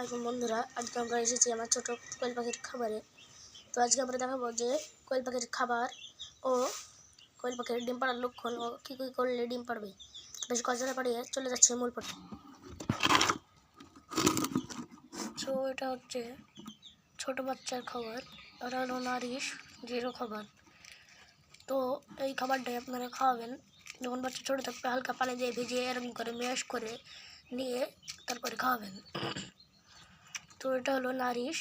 আলাইকুম বন্ধুরা, আজকে আমরা এসেছি আমার ছোট কোয়েল পাখির খাবারে। তো আজকে আমরা দেখাবো যে কোয়েল পাখির খাবার ও কোয়েল পাখির ডিম পাড়ার লক্ষণ ও কী কী করলে ডিম পাড়বে। বেশ গজরা পাড়িয়ে চলে যাচ্ছে মূল পটে তো এটা হচ্ছে ছোট বাচ্চার খাবার এটা হলো নারিশ জিরো খাবার। তো এই খাবারটাই আপনারা খাওয়াবেন। যখন বাচ্চা ছোটো থাকবে, হালকা পানি দিয়ে ভিজিয়ে এরকম করে ম্যাশ করে নিয়ে তারপরে খাওয়াবেন। তো এটা হলো নারিশ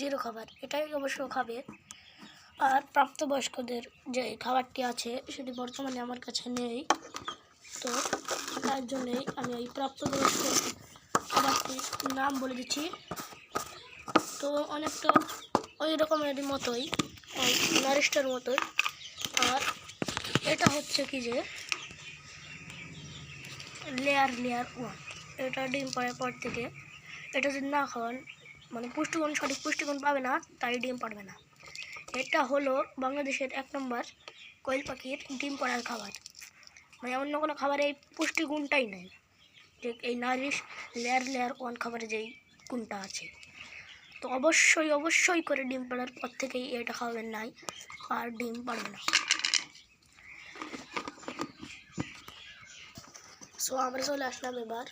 জিরো খাবার। এটাই অবশ্য খাবে। আর প্রাপ্তবয়স্কদের যে খাবারটি আছে, সেটি বর্তমানে আমার কাছে নেই। তো তার জন্যেই আমি এই প্রাপ্তবয়স্ক খাবারটির নাম বলে দিচ্ছি। তো অনেকটা ওই রকমের মতোই, ওই নারিশটার মতোই। আর এটা হচ্ছে কি যে লেয়ার লেয়ার ওয়ান এটা ডিম পাড়ার পর থেকে, এটা যদি না খাওয়ান মানে পুষ্টিগুণ সঠিক পুষ্টিগুণ পাবে না, তাই ডিম পারবে না। এটা হলো বাংলাদেশের এক নম্বর কোয়েল পাখির ডিম পাড়ার খাবার। মানে অন্য কোনো খাবারে এই পুষ্টিগুণটাই নেই। যে এই নারিশ লেয়ার লেয়ার ওয়ান খাবারে যেই গুণটা আছে। তো অবশ্যই অবশ্যই করে ডিম পাড়ার পর থেকেই এটা খাওয়াবেন নাই, আর ডিম পারবে না। সো আমরা চলে আসলাম এবার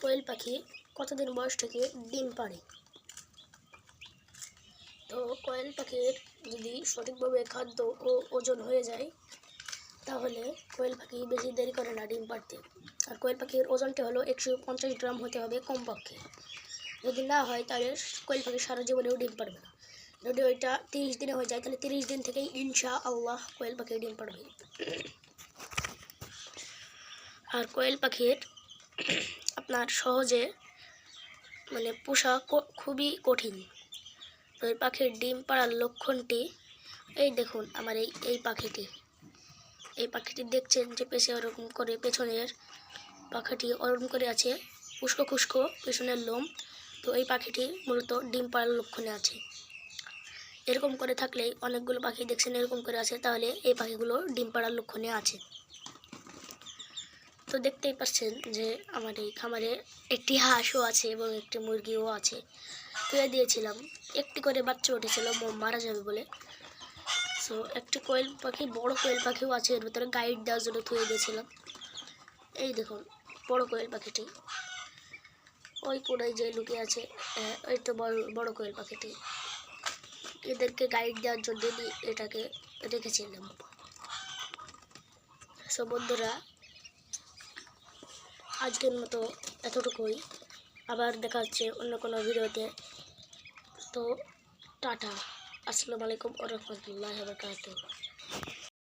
কোয়েল পাখি কতদিন বয়স থেকে ডিম পাড়ে? তো কোয়েল পাখির যদি সঠিকভাবে খাদ্য ও ওজন হয়ে যায়, তাহলে কোয়েল পাখি বেশি দেরি করে না ডিম পাড়তে। আর কোয়েল পাখির ওজনটা হলো একশো পঞ্চাশ গ্রাম হতে হবে কমপক্ষে। যদি না হয়, তাহলে কোয়েল পাখি সারা জীবনেও ডিম পারবে না। যদি ওইটা তিরিশ দিনে হয়ে যায়, তাহলে তিরিশ দিন থেকেই ইনশা আল্লাহ কোয়েল পাখি ডিম পাড়বে। আর কোয়েল পাখির আপনার সহজে মানে পোষা খুবই কঠিন। তো এই পাখির ডিম পাড়ার লক্ষণটি, এই দেখুন আমার এই এই পাখিটি। এই পাখিটি দেখছেন যে পেছে ওরকম করে পেছনের পাখিটি ওরকম করে আছে উস্কো খুস্কো পেছনের লোম। তো এই পাখিটি মূলত ডিম পাড়ার লক্ষণে আছে। এরকম করে থাকলে অনেকগুলো পাখি দেখছেন এরকম করে আছে, তাহলে এই পাখিগুলো ডিম পাড়ার লক্ষণে আছে। তো দেখতেই পাচ্ছেন যে আমার এই খামারে একটি হাঁসও আছে এবং একটি মুরগিও আছে। তুলে দিয়েছিলাম। একটি করে বাচ্চা উঠেছিল মারা যাবে বলে। সো একটি কোয়েল পাখি, বড় কোয়েল পাখিও আছে, এর ভিতরে গাইড দেওয়ার জন্য থুয়ে দিয়েছিলাম। এই দেখুন, বড় কোয়েল পাখিটি। ওই কোনায় যে লুকিয়ে আছে ওই তো বড় বড় কোয়েল পাখিটি। এদেরকে গাইড দেওয়ার জন্য এটাকে রেখেছিলাম। সো বন্ধুরা আজকের মতো এতটুকুই। আবার দেখা হচ্ছে অন্য কোনো ভিডিওতে। তো টাটা। আসসালামু আলাইকুম ওরহমতুল্লাহ বরকাত